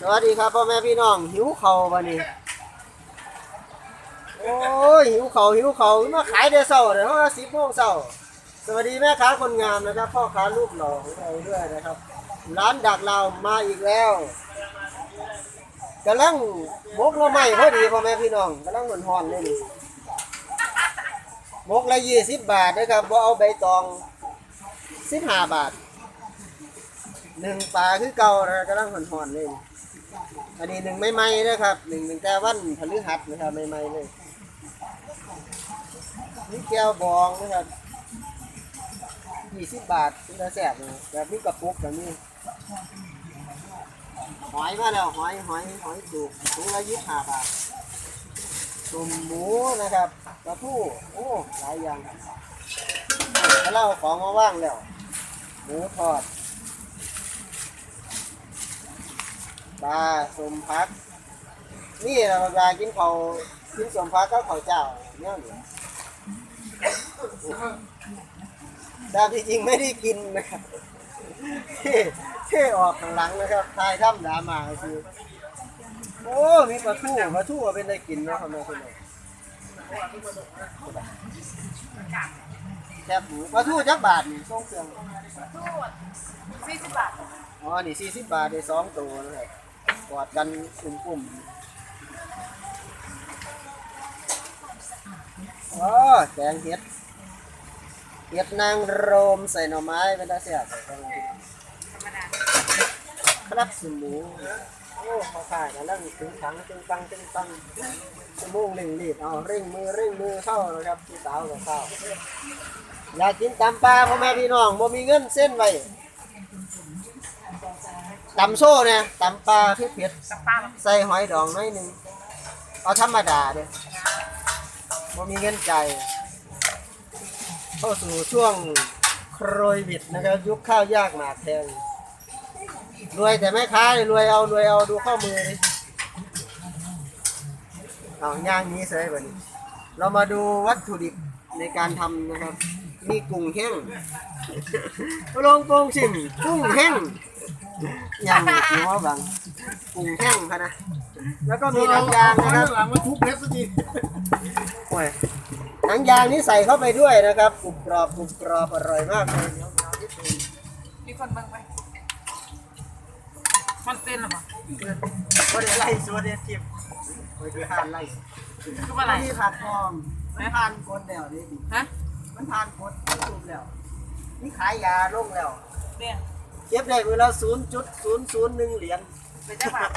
สวัสดีครับพ่อแม่พี่น้องหิวเขาวันนี้โอ้ยหิวเขาหิวเขามาขายเดือเสาร์เดี๋ยวสิบโมงเสาสวัสดีแม่ค้าคนงามนะครับ พ่อค้ารูปหล่อของเราด้วยนะครับ ร้านดักเรามาอีกแล้วกำลังมกละไม่พอดีพ่อแม่พี่น้องกำลังหนุนหอนเลยนี่มกละยี่สิบบาทนะครับบ่เอาใบตองสิบห้าบาทหนึ่งปลาคือเก่านะกำลังหอนหอนเลยนี่ อันนี้หนึ่งไม่ไหม้นะครับหนึ่งหนึ่งแต่วันพฤหัสนะครับไม่ไหม้เลยนี่แก้วบองนะครับยี่สิบบาทเป็นตาแสบนะแบบนี้กระปุกแบบนี้หอยมาแล้วหอยหอยหอยจุกถุงละยี่สิบห้าบาทตุ่มหมูนะครับกระพู้โอ้หลายอย่างแล้วเราของมาว่างแล้วหมูทอด ปลาสมพัก นี่เราปลากินเขาวกินสมพักก็ข้าวเจ้าเนี่ยเหรอตามที่จริงไม่ได้กินนะครับเท่เท่ออกข้างหลังนะครับทายถ้ำดามาคือโอ้ มีปลาทูปลาทูก็เป็นได้กินเนาะทำไมคุณเนี่ยแคบหมูปลาทูจักบาทนี่ส่งเครื่องสี่สิบบาท อ๋อ นี่สี่สิบบาทได้สองตัวนะครับ กอดกันกลุ่มๆอ๋อแกงเห็ด เห็ดนางรมใส่หน่อไม้เป็นตาเสียบธรรมดาครับสมูโอ้เขาขายกันแล้วถึงถังตึงตังตึงตังสมูงเร่งรีบเอาเร่งมือเร่งมือเข้านะครับพี่สาวกับเข้าอยากกินตำปลาพ่อแม่พี่น้องบ่มีเงินเส้นไว้ ตำโซ่เนี่ยตำปลาเผ็ดๆกับป้าแบบใส่หอยดองหน้อยหนึ่ง เอาธรรมดาเด้อบ่มีเงินใจายเข้าสู่ช่วงโครยวิดนะครับ ยุคข้าวยากหมากแพงรวยแต่ไม่ค้ายรวยเอา รวยเอาดูข้อมือดิเอาย่างนี้เสยแบบนี้ เรามาดูวัตถุดิบในการทำนะครับ มีกุ้งแห้งลงโปรงชิมกุ้งแห้งย่างหัวบังกุ้งแห้งพะนะแล้วก็มีหนังยางนะครับหลังมาทุบเพชรสักทีโอ้ยหนังยางนี่ใส่เข้าไปด้วยนะครับกรุบกรอบกรุบกรอบอร่อยมากเลยมีคนเบิ่งไหมมันเต้นหรอปะก็ได้ไล่สวดเด็ดทิพย์โอ้ยคือทานไล่คืออะไรนี่ผักทองไม่ทานกดแล้วนี่ดิฮะ มันทานกดทุบแล้วนี่ขายยาลงแล้ว เนี่ยเก็บได้เวลาศูนย์จุดศูนย์ศูนย์หนึ่งเหรียญเป็นได้บาท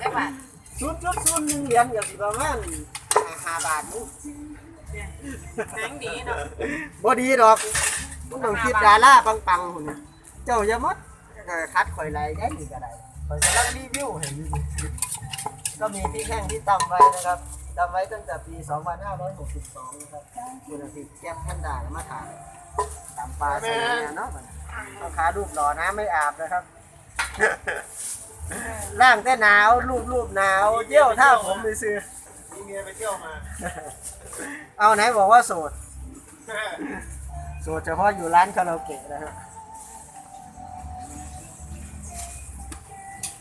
ได้บาทศูนย์จุดศูนย์หนึ่งเหรียญกับสิประมาณห้าบาทนี่เนี่ยแข็งดีเนาะบ่ดีดอกมันต้องคิดดาราปังๆหุ่นน่ะเจ้าอย่ามัดเอ่อคัดข่อยไรได้อีกก็ได้ข่อยกำลังรีวิวเห็นอยู่ก็มีที่แข้งที่ตำไว้นะครับ ตำไว้ตั้งแต่ปี 2562 นะครับคุณอาทิตย์แก้มท่านด่ามาถ่ายตำปลาใส่เนี่ยเนาะลูกค้ารูปหล่อน้ำไม่อาบนะครับ ร่างแต่หนาว รูปรูปหนาวเที่ยวท่าผมไปซื้อมีเมียไปเที่ยวมา เอาไหนบอกว่าโสด โสดเฉพาะอยู่ร้านคาราโอเกะนะฮะ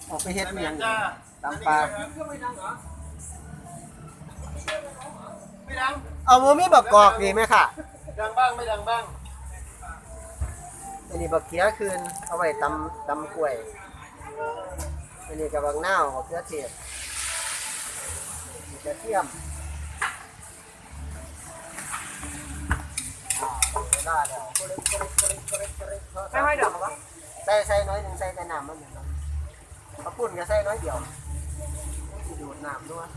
ออกไปเฮ็ดเมียงตำปลา เอาโมมีบักกอกดีไหมค่ะดังบ้างไม่ดังบ้างอันนี้บักเขียคืนเอาไว้ตำตำกล้วยอันนี้กับบักนาวบักเขือเทศมีกระเทียมอ่าได้แล้วไม่ค่อยดอกหรอปะใส่ใส่น้อยหนึ่งใส่แต่น้ำมันหนึ่งน้อยข้าวปุ้นก็ใส่น้อยเดียวสิดูดน้ำด้วย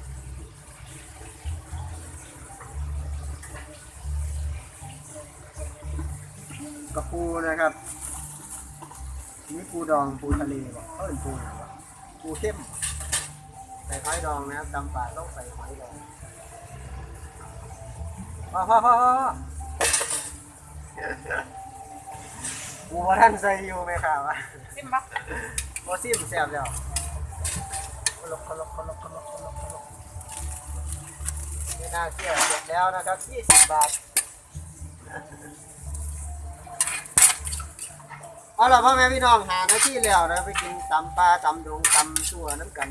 กระปูนะครับนี่ปูดองปูทะเลบ่เขาเป็นปูอะไรวะปูเข้มใส่หอยดองนะครับตำป่าต้องใส่หอยดองพ่อพ่อพ่อพ่อปูว่าท่านใส่อยู่ไหมครับวะซิมปะโมซิมแซ่บแล้วคลกคลกคลกคลกคลกคลกไม่น่าเชื่อเสร็จแล้วนะครับ 20 บาท เอาล่ะพ่อแม่พี่น้องหาหน้าที่แล้วนะไปกินตำปลาตำดงตำชั่วน้ำกัน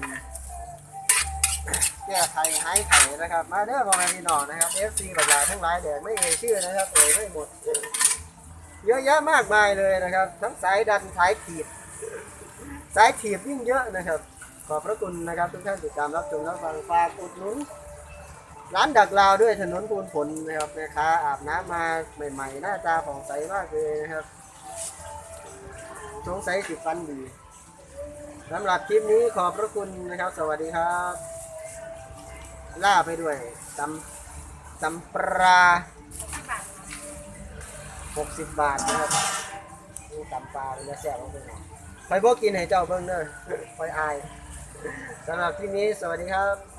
แก้ไขหายไข่นะครับ มาเด้อพ่อแม่พี่น้องนะครับ FC บักหลายทั้งหลายแดกไม่เอ่ยชื่อนะครับเอ่ยไม่หมด เยอะแยะมากมายเลยนะครับ ทั้งสายดันสายถีบสายถีบยิ่งเยอะนะครับ ขอบพระคุณนะครับทุกท่านติดตามรับชมรับฟังฝากอุดหนุนร้านดักลาวด้วยถนนพูนผลนะครับแม่ค้าอาบน้ำมาใหม่ๆ หน้าตาผ่องใสมากเลยนะครับ สงสัยสิฟันดีสำหรับคลิปนี้ขอบพระคุณนะครับ สวัสดีครับ ล่าไปด้วยตำตำปลา60บาทนะครับนี่ตำปลาเป็นแซ่บมากเลยไปพวกกินให้เจ้าเบิ่งเด้อคอยอายสำหรับคลิปนี้สวัสดีครับ